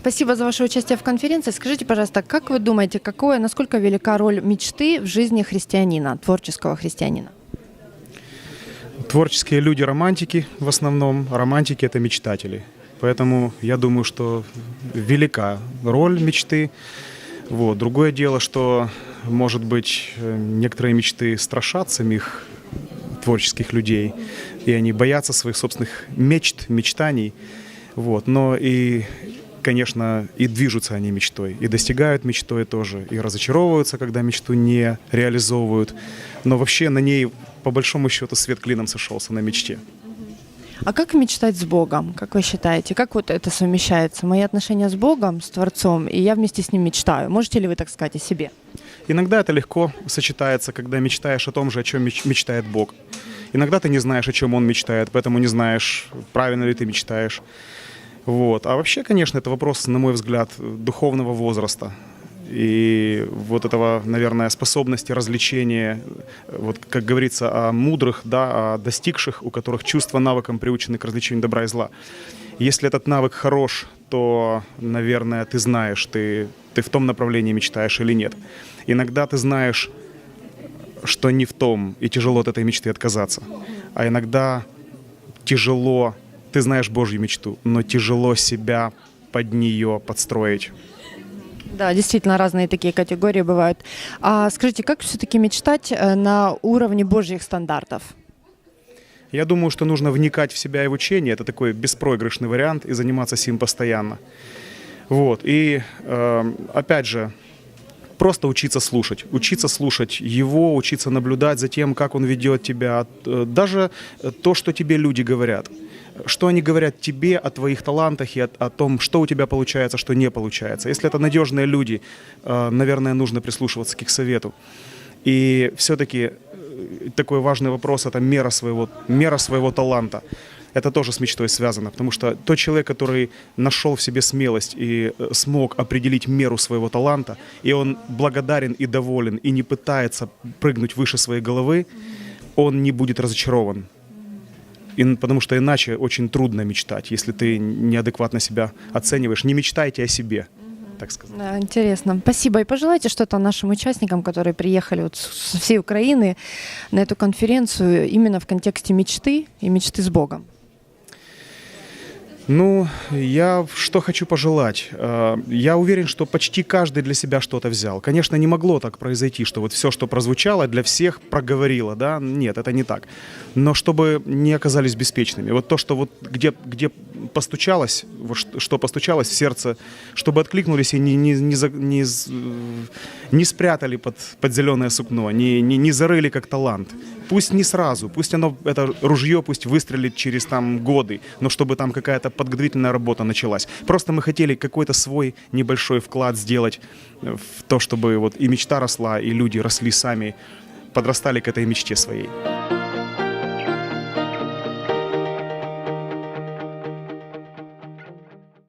Спасибо за ваше участие в конференции. Скажите, пожалуйста, как вы думаете, какое, насколько велика роль мечты в жизни христианина, творческого христианина? Творческие люди романтики в основном, романтики это мечтатели. Поэтому я думаю, что велика роль мечты. Вот. Другое дело, что, может быть, э, некоторые мечты страшат самих творческих людей, и они боятся своих собственных мечт, мечтаний. Вот. Но и, конечно, и движутся они мечтой, и достигают мечтой тоже, и разочаровываются, когда мечту не реализовывают. Но вообще на ней, по большому счету, свет клином сошелся на мечте. А как мечтать с Богом, как вы считаете? Как вот это совмещается? Мои отношения с Богом, с Творцом, и я вместе с Ним мечтаю. Можете ли вы так сказать о себе? Иногда это легко сочетается, когда мечтаешь о том же, о чем меч- мечтает Бог. Иногда ты не знаешь, о чем Он мечтает, поэтому не знаешь, правильно ли ты мечтаешь. Вот. А вообще, конечно, это вопрос, на мой взгляд, духовного возраста. И вот этого, наверное, способности развлечения, вот как говорится о мудрых, да, о достигших, у которых чувства навыкам приучены к развлечению добра и зла. Если этот навык хорош, то, наверное, ты знаешь, ты, ты в том направлении мечтаешь или нет. Иногда ты знаешь, что не в том, и тяжело от этой мечты отказаться. А иногда тяжело, ты знаешь Божью мечту, но тяжело себя под нее подстроить. Да, действительно, разные такие категории бывают. А скажите, как все-таки мечтать э, на уровне Божьих стандартов? Я думаю, что нужно вникать в себя и в учение. Это такой беспроигрышный вариант и заниматься сим постоянно. Вот. И э, опять же, просто учиться слушать. Учиться слушать его, учиться наблюдать за тем, как он ведет тебя. Э, Даже то, что тебе люди говорят. Что они говорят тебе о твоих талантах и о, о том, что у тебя получается, что не получается. Если это надежные люди, э, наверное, нужно прислушиваться к их совету. И все-таки э, такой важный вопрос – это мера своего, мера своего таланта. Это тоже с мечтой связано, потому что тот человек, который нашел в себе смелость и э, смог определить меру своего таланта, и он благодарен и доволен, и не пытается прыгнуть выше своей головы, он не будет разочарован. И, потому что иначе очень трудно мечтать, если ты неадекватно себя оцениваешь. Не мечтайте о себе, так сказать. Да, интересно. Спасибо. И пожелайте что-то нашим участникам, которые приехали вот со всей Украины на эту конференцию именно в контексте мечты и мечты с Богом. Ну, я что хочу пожелать. Э, Я уверен, что почти каждый для себя что-то взял. Конечно, не могло так произойти, что вот все, что прозвучало, для всех проговорило, да? Нет, это не так. Но чтобы не оказались беспечными. Вот то, что вот где, где постучалось, что постучалось в сердце, чтобы откликнулись и не, не, не, не, не спрятали под, под зеленое сукно, не, не, не зарыли как талант. Пусть не сразу, пусть оно, это ружье пусть выстрелит через там годы, но чтобы там какая-то подготовительная работа началась. Просто мы хотели какой-то свой небольшой вклад сделать э, в то, чтобы вот и мечта росла, и люди росли сами, подрастали к этой мечте своей.